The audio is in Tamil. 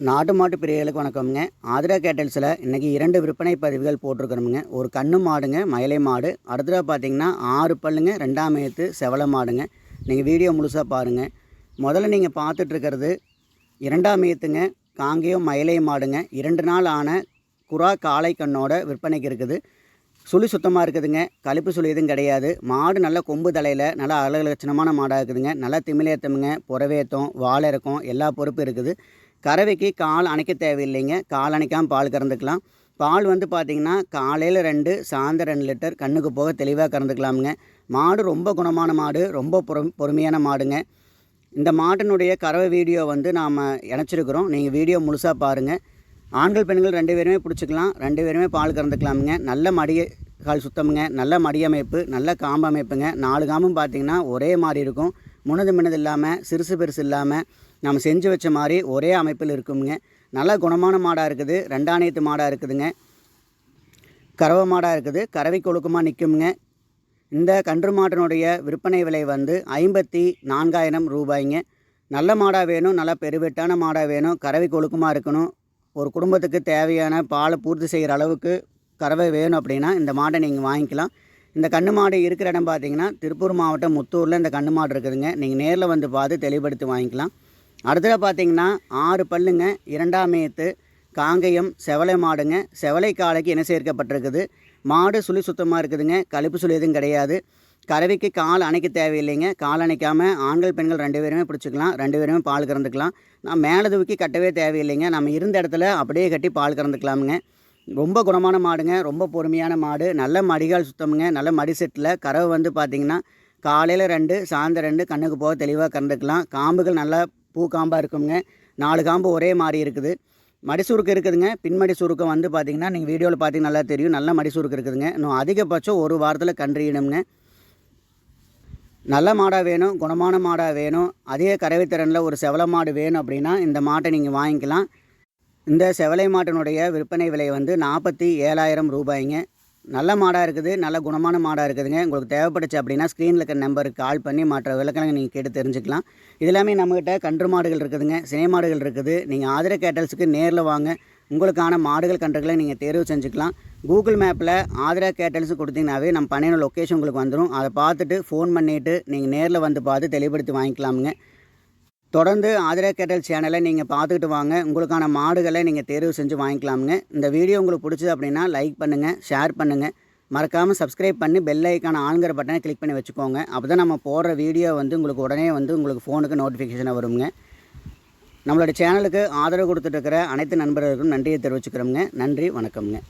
நாட்டு மாட்டு பிரியர்களுக்கு வணக்கம்ங்க. ஆதிரா கேட்டல்ஸில் இன்றைக்கி இரண்டு விற்பனை பதிவுகள் போட்டிருக்கிறோமுங்க. ஒரு கண்ணு மாடுங்க மயிலை மாடு. அடுத்ததாக பார்த்தீங்கன்னா ஆறு பல்லுங்க ரெண்டாம் ஏத்து செவலை மாடுங்க. நீங்கள் வீடியோ முழுசாக பாருங்கள் முதல்ல நீங்கள் பார்த்துட்ருக்கிறது இரண்டாம் ஏத்துங்க காங்கேயம் மயிலை மாடுங்க. இரண்டு நாள் ஆன குறா காளை கண்ணோட விற்பனைக்கு இருக்குது. சுழி சுத்தமாக இருக்குதுங்க. கழிப்பு சுழி எதுவும் கிடையாது. மாடு நல்ல கொம்பு தலையில் நல்லா அழகலட்சணமான மாடாக இருக்குதுங்க. நல்லா திமிலேத்தமுங்க புறவேத்தம் வாழை இருக்கும் எல்லா பொறுப்பும் இருக்குது. கறவைக்கு கால் அணைக்க தேவையில்லைங்க. கால் அணைக்காமல் பால் கறந்துக்கலாம். பால் வந்து பார்த்திங்கன்னா காலையில் ரெண்டு சாயந்தரம் ரெண்டு லிட்டர் கண்ணுக்கு போக தெளிவாக கறந்துக்கலாமுங்க. மாடு ரொம்ப குணமான மாடு ரொம்ப பொறு பொறுமையான மாடுங்க. இந்த மாட்டினுடைய கறவை வீடியோ வந்து நாம் இணைச்சிருக்கிறோம். நீங்கள் வீடியோ முழுசாக பாருங்கள் ஆண்கள் பெண்கள் ரெண்டு பேருமே பிடிச்சிக்கலாம். ரெண்டு பேருமே பால் கறந்துக்கலாமுங்க. நல்ல மடிய கால் சுத்தமுங்க. நல்ல மடியமைப்பு நல்ல காம்பு அமைப்புங்க நாலு காம்பும் பார்த்திங்கன்னா ஒரே மாதிரி இருக்கும். முன்னது மின்னது இல்லாமல் சிறுசு பெருசு இல்லாமல் நம்ம செஞ்சு வச்ச மாதிரி ஒரே அமைப்பில் இருக்குங்க நல்ல குணமான மாடாக இருக்குது. ரெண்டாணையத்து மாடாக இருக்குதுங்க. கறவை மாடாக இருக்குது. கறவை கொழுக்கமாக நிற்குமுங்க இந்த கன்று மாட்டினுடைய விற்பனை விலை வந்து ஐம்பத்தி நான்காயிரம் ரூபாய்ங்க. நல்ல மாடாக வேணும். நல்ல பெருவெட்டான மாடாக வேணும். கறவை கொழுக்கமாக இருக்கணும். ஒரு குடும்பத்துக்கு தேவையான பாலை பூர்த்தி செய்கிற அளவுக்கு கறவை வேணும் அப்படின்னா இந்த மாடை நீங்கள் வாங்கிக்கலாம். இந்த கண்ணு மாடு இருக்கிற இடம் பார்த்தீங்கன்னா திருப்பூர் மாவட்டம் முத்தூரில் இந்த கண்ணு மாடு இருக்குதுங்க. நீங்கள் நேரில் வந்து பார்த்து தெளிவுபடுத்தி வாங்கிக்கலாம். அடுத்தது பார்த்தீங்கன்னா ஆறு பல்லுங்க இரண்டாம் ஏத்து காங்கயம் செவலை மாடுங்க. செவலை காலைக்கு இணை சேர்க்கப்பட்டிருக்குது. மாடு சுழி சுத்தமாக இருக்குதுங்க. கழிப்பு சுழி எதுவும் கிடையாது. கறவைக்கு கால் அணைக்க தேவையில்லைங்க. கால் அணைக்காமல் ஆண்கள் பெண்கள் ரெண்டு பேருமே பிடிச்சிக்கலாம். ரெண்டு பேருமே பால் கறந்துக்கலாம். நான் மேலே தூக்கி கட்டவே தேவையில்லைங்க. நம்ம இருந்த இடத்துல அப்படியே கட்டி பால் கறந்துக்கலாமுங்க. ரொம்ப குணமான மாடுங்க ரொம்ப பொறுமையான மாடு. நல்ல மடிகால் சுத்தமுங்க. நல்ல மடி செட்டில். கறவை வந்து பார்த்திங்கன்னா காலையில் ரெண்டு சாயந்தரம் ரெண்டு கண்ணுக்கு போக தெளிவாக கறந்துக்கலாம். காம்புகள் நல்லா பூ காம்பாக இருக்குங்க. நாலு காம்பு ஒரே மாதிரி இருக்குது. மடி சுருக்கு இருக்குதுங்க. பின்மடி சுருக்கம் வந்து பார்த்திங்கன்னா நீங்கள் வீடியோவில் பார்த்தீங்கன்னா நல்லா தெரியும். நல்ல மடி சுருக்கு இருக்குதுங்க. இன்னும் அதிகபட்சம் ஒரு வாரத்தில் கன்றியிடுங்க நல்ல மாடாக வேணும். குணமான மாடாக வேணும். அதிக கறவைத்திறனில் ஒரு செவலை மாடு வேணும் அப்படின்னா இந்த மாட்டை நீங்கள் வாங்கிக்கலாம். இந்த செவலை மாட்டினுடைய விற்பனை விலை வந்து நாற்பத்தி ஏழாயிரம் ரூபாய்ங்க. நல்ல மாடாக இருக்குது நல்ல குணமான மாடாக இருக்குதுங்க. உங்களுக்கு தேவைப்பட்டுச்சு அப்படின்னா ஸ்க்ரீனில் இருக்கிற நம்பருக்கு கால் பண்ணி மற்ற விளக்கங்களை நீங்கள் கேட்டு தெரிஞ்சுக்கலாம். இது எல்லாமே நம்மக்கிட்ட கன்று மாடுகள் இருக்குதுங்க. சினை மாடுகள் இருக்குது. நீங்கள் ஆதர கேட்டல்ஸுக்கு நேரில் வாங்க. உங்களுக்கான மாடுகள் கன்றுகளை நீங்கள் தேர்வு செஞ்சுக்கலாம். கூகுள் மேப்பில் ஆதரா கேட்டல்ஸ் கொடுத்தீங்கனாவே நம்ம பண்ணின லொக்கேஷன் உங்களுக்கு வந்துடும் அதை பார்த்துட்டு ஃபோன் பண்ணிவிட்டு நீங்கள் நேரில் வந்து பார்த்து தெளிவுபடுத்தி வாங்கிக்கலாமுங்க. தொடர்ந்து ஆதிரா கேட்டல் சேனலை நீங்கள் பார்த்துக்கிட்டு வாங்க. உங்களுக்கான மாடுகளை நீங்கள் தேர்வு செஞ்சு வாங்கிக்கலாமுங்க. இந்த வீடியோ உங்களுக்கு பிடிச்சது அப்படின்னா லைக் பண்ணுங்கள் ஷேர் பண்ணுங்கள் மறக்காமல் சப்ஸ்கிரைப் பண்ணி பெல் ஐக்கான ஆளுங்கிற பட்டனை கிளிக் பண்ணி வச்சுக்கோங்க. அப்போ தான் நம்ம போடுற வீடியோ வந்து உங்களுக்கு உடனே வந்து உங்களுக்கு ஃபோனுக்கு நோட்டிஃபிகேஷனாக வருங்க. நம்மளோட சேனலுக்கு ஆதரவு கொடுத்துட்டு இருக்கிற அனைத்து நண்பர்களுக்கும் நன்றியை தெரிவிச்சுக்கிறோங்க நன்றி வணக்கம்ங்க.